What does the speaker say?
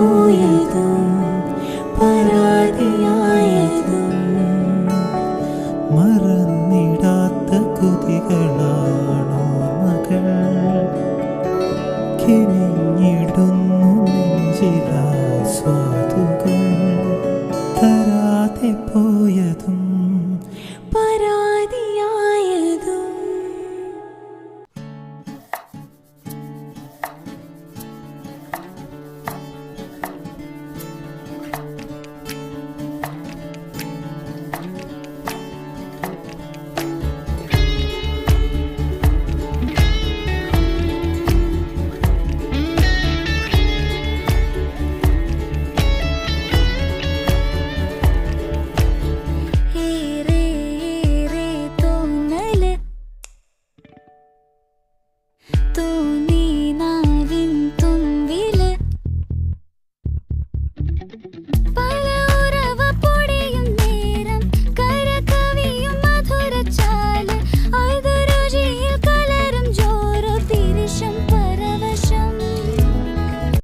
പോയതും പരാതിയായതും മറന്നിടാത്ത കൊതികളാണോർമ്മകൾ കിനിഞ്ഞിടുന്നു നെഞ്ചിലാസ്വാദുകൾ തരാതെ പോ